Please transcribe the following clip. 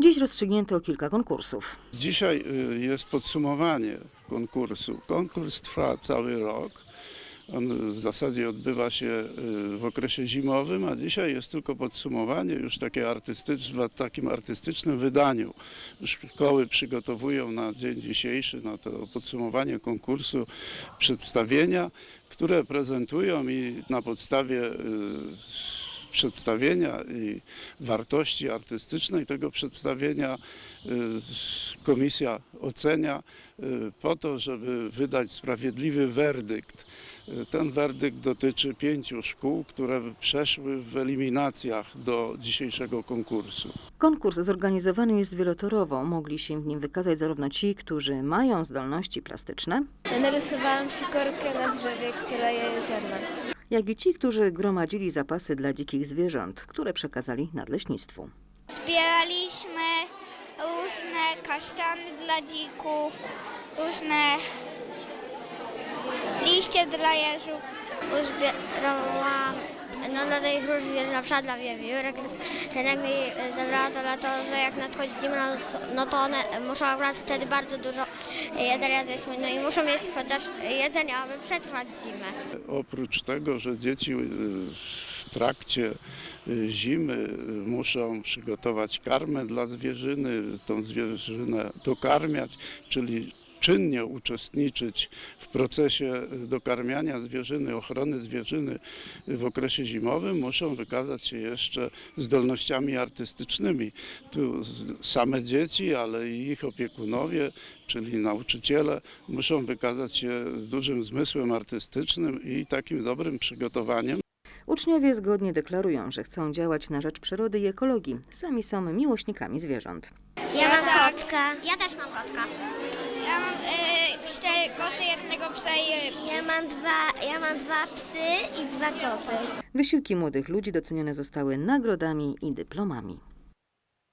Dziś rozstrzygnięto kilka konkursów. Dzisiaj y, jest podsumowanie konkursu. Konkurs trwa cały rok. On w zasadzie odbywa się y, w okresie zimowym, a dzisiaj jest tylko podsumowanie już takie artystyczne, w takim artystycznym wydaniu. Szkoły przygotowują na dzień dzisiejszy, na to podsumowanie konkursu przedstawienia, które prezentują i na podstawie y, przedstawienia i wartości artystycznej tego przedstawienia y, komisja ocenia y, po to, żeby wydać sprawiedliwy werdykt. Y, Ten werdykt dotyczy pięciu szkół, które przeszły w eliminacjach do dzisiejszego konkursu. Konkurs zorganizowany jest wielotorowo. Mogli się w nim wykazać zarówno ci, którzy mają zdolności plastyczne, Narysowałam sikorkę na drzewie, która je ziarna. Jak i ci, którzy gromadzili zapasy dla dzikich zwierząt, które przekazali nadleśnictwu. Zbieraliśmy różne kasztany dla dzików, różne liście dla jeżów. Uzbierałam no, dla tych różnych zwierząt, na przykład dla wiewiórek. Jednak mi zabrała to na to, że jak nadchodzi zima, no, no to one muszą akurat wtedy bardzo dużo jedzenia zjeść, no i muszą mieć chociaż jedzenia, aby przetrwać zimę. Oprócz tego, że dzieci y, w trakcie y, zimy y, muszą przygotować karmę dla zwierzyny, tą zwierzynę dokarmiać, czyli czynnie uczestniczyć w procesie dokarmiania zwierzyny, ochrony zwierzyny w okresie zimowym, muszą wykazać się jeszcze zdolnościami artystycznymi. Tu same dzieci, ale i ich opiekunowie, czyli nauczyciele, muszą wykazać się dużym zmysłem artystycznym i takim dobrym przygotowaniem. Uczniowie zgodnie deklarują, że chcą działać na rzecz przyrody i ekologii. Sami są miłośnikami zwierząt. Ja mam kotka. Ja też mam kotka. Ja mam y, cztery koty, jednego psa i Ja mam dwa, ja mam dwa psy i dwa koty. Wysiłki młodych ludzi docenione zostały nagrodami i dyplomami.